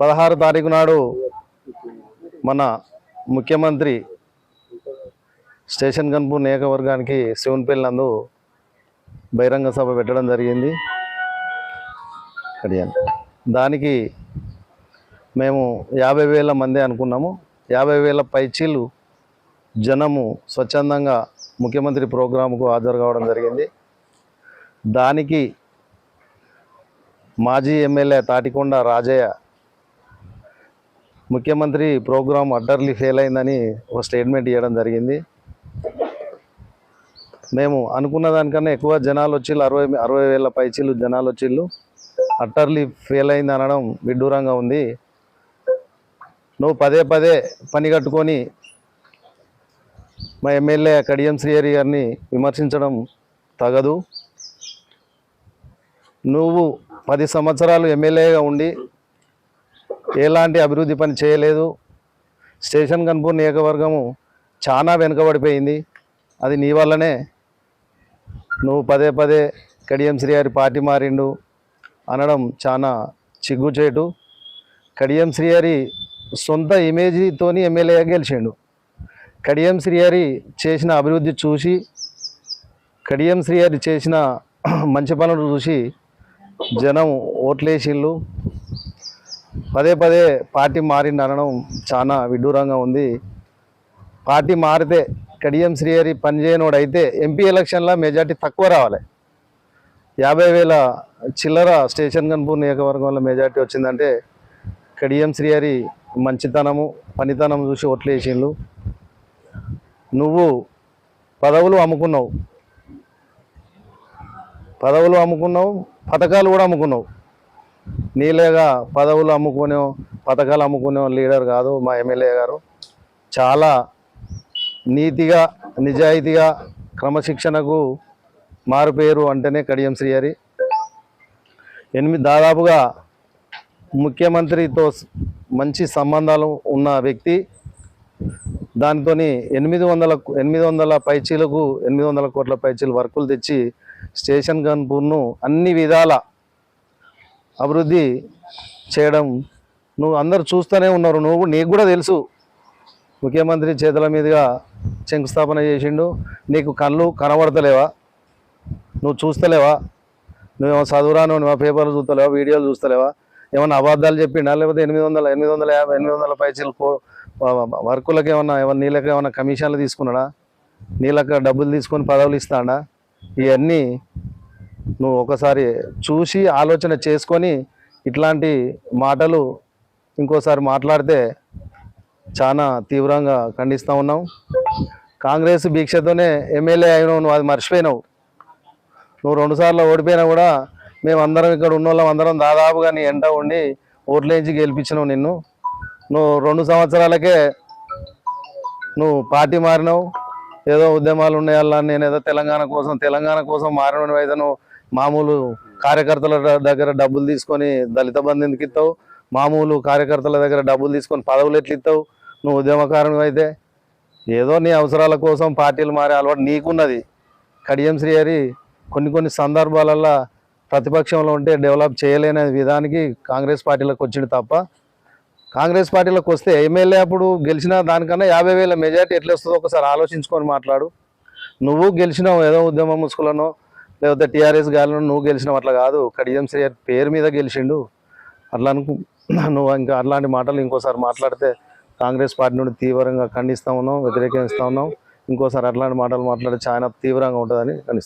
పదహారు తారీఖు నాడు మన ముఖ్యమంత్రి స్టేషన్ కన్పూర్ నియోజకవర్గానికి శివన్పల్లి నందు బహిరంగ సభ పెట్టడం జరిగింది. దానికి మేము యాభై వేల మంది అనుకున్నాము. యాభై వేల పైచీలు జనము స్వచ్ఛందంగా ముఖ్యమంత్రి ప్రోగ్రాంకు హాజరు కావడం జరిగింది. దానికి మాజీ ఎమ్మెల్యే తాటికొండ రాజయ్య ముఖ్యమంత్రి ప్రోగ్రాం అడ్డర్లీ ఫెయిల్ అయిందని ఒక స్టేట్మెంట్ ఇవ్వడం జరిగింది. మేము అనుకున్న దానికన్నా ఎక్కువ జనాలు వచ్చిళ్ళు అరవై అరవై వేల పైచీలు జనాలు వచ్చిళ్ళు. అట్టర్లీ ఫెయిల్ అయింది అనడం విడ్డూరంగా ఉంది. నువ్వు పదే పదే పని కట్టుకొని మా ఎమ్మెల్యే కడియం శ్రీహరి గారిని విమర్శించడం తగదు. నువ్వు పది సంవత్సరాలు ఎమ్మెల్యేగా ఉండి ఎలాంటి అభివృద్ధి పని చేయలేదు. స్టేషన్ కన్పూర్ నియోజకవర్గము చాలా వెనుకబడిపోయింది. అది నీ వల్లనే. నువ్వు పదే పదే కడియం శ్రీహరి పార్టీ మారిండు అనడం చాలా చిగ్గుచేటు. కడియం శ్రీహరి సొంత ఇమేజ్తోని ఎమ్మెల్యేగా గెలిచిండు. కడియం శ్రీహరి చేసిన అభివృద్ధి చూసి కడియం శ్రీహరి చేసిన మంచి పనులు చూసి జనం ఓట్లేసిళ్ళు పదే పదే పార్టీ మారింది అనడం చాలా విడ్డూరంగా ఉంది. పార్టీ మారితే కడియం శ్రీహరి పనిచేయనోడైతే ఎంపీ ఎలక్షన్లో మెజార్టీ తక్కువ రావాలి. యాభై వేల చిల్లర స్టేషన్ కన్పూర్ నియోజకవర్గంలో మెజార్టీ వచ్చిందంటే కడియం శ్రీహరి మంచితనము పనితనం చూసి ఓట్లేసిండు నువ్వు పదవులు అమ్ముకున్నావు. పదవులు అమ్ముకున్నావు పథకాలు కూడా అమ్ముకున్నావు. నీలేగా పదవులు అమ్ముకునే పథకాలు అమ్ముకునే లీడర్ కాదు మా ఎమ్మెల్యే గారు. చాలా నీతిగా నిజాయితీగా క్రమశిక్షణకు మారుపేరు అంటేనే కడియం శ్రీహరి ఎనిమిది దాదాపుగా ముఖ్యమంత్రితో మంచి సంబంధాలు ఉన్న వ్యక్తి. దానితో ఎనిమిది వందల ఎనిమిది వందల పైచీలకు ఎనిమిది వందల కోట్ల పైచీలు వర్కులు తెచ్చి స్టేషన్ కన్పూర్ను అన్ని విధాల అభివృద్ధి చేయడం. నువ్వు అందరు చూస్తూనే ఉన్నారు. నువ్వు నీకు కూడా తెలుసు. ముఖ్యమంత్రి చేతుల మీదుగా శంకుస్థాపన చేసిండు. నీకు కళ్ళు కనబడతలేవా? నువ్వు చూస్తలేవా? నువ్వేమో చదువురాను నువ్వు పేపర్లు చూస్తలేవా? వీడియోలు చూస్తలేవా? ఏమన్నా అబద్ధాలు చెప్పిండా? లేకపోతే ఎనిమిది వందల ఎనిమిది వందల యాభై ఎనిమిది వందల పైసలు వర్కులకు ఏమన్నా ఏమన్నా నీళ్ళకి ఏమన్నా కమిషన్లు తీసుకున్నాడా? నీళ్ళకి డబ్బులు తీసుకొని పదవులు ఇస్తాడా? ఇవన్నీ నువ్వు ఒకసారి చూసి ఆలోచన చేసుకొని ఇట్లాంటి మాటలు ఇంకోసారి మాట్లాడితే చాలా తీవ్రంగా ఖండిస్తూ ఉన్నాం. కాంగ్రెస్ భిక్షతోనే ఎమ్మెల్యే అయినావు నువ్వు అది మర్చిపోయినావు. నువ్వు రెండుసార్లు ఓడిపోయినా కూడా మేము అందరం ఇక్కడ ఉన్న వాళ్ళం అందరం దాదాపుగా నీ ఎంట ఉండి ఓట్లేంచి గెలిపించినావు నిన్ను. నువ్వు రెండు సంవత్సరాలకే నువ్వు పార్టీ మారినావు. ఏదో ఉద్యమాలు ఉన్నాయల్లా నేను ఏదో తెలంగాణ కోసం తెలంగాణ కోసం మారిన అయితే నువ్వు మామూలు కార్యకర్తల దగ్గర డబ్బులు తీసుకొని దళిత బంధు ఎందుకు ఇస్తావు. మామూలు కార్యకర్తల దగ్గర డబ్బులు తీసుకొని పదవులు ఎట్లా ఇస్తావు? నువ్వు ఉద్యమకారుడు అయితే. ఏదో నీ అవసరాల కోసం పార్టీలు మారే అలవాటు నీకున్నది. కడియం శ్రీహరి కొన్ని కొన్ని సందర్భాలల్లో ప్రతిపక్షంలో ఉంటే డెవలప్ చేయలేని విధానికి కాంగ్రెస్ పార్టీలకు వచ్చింది తప్ప కాంగ్రెస్ పార్టీలకు వస్తే ఎమ్మెల్యే అప్పుడు గెలిచిన దానికన్నా యాభై వేల మెజార్టీ ఎట్లా వస్తుందో ఒకసారి ఆలోచించుకొని మాట్లాడు. నువ్వు గెలిచినావు ఏదో ఉద్యమ ముసుకులను లేకపోతే టీఆర్ఎస్ గాలిలో నువ్వు గెలిచినావు అట్లా కాదు. కడియం శ్రీ పేరు మీద గెలిచిండు. అట్లా అనుకు నువ్వు ఇంకా అట్లాంటి మాటలు ఇంకోసారి మాట్లాడితే కాంగ్రెస్ పార్టీ నుండి తీవ్రంగా ఖండిస్తా ఉన్నాం వ్యతిరేకిస్తూ ఉన్నాం. ఇంకోసారి అట్లాంటి మాటలు మాట్లాడితే చాలా తీవ్రంగా ఉంటుందని ఖండిస్తాం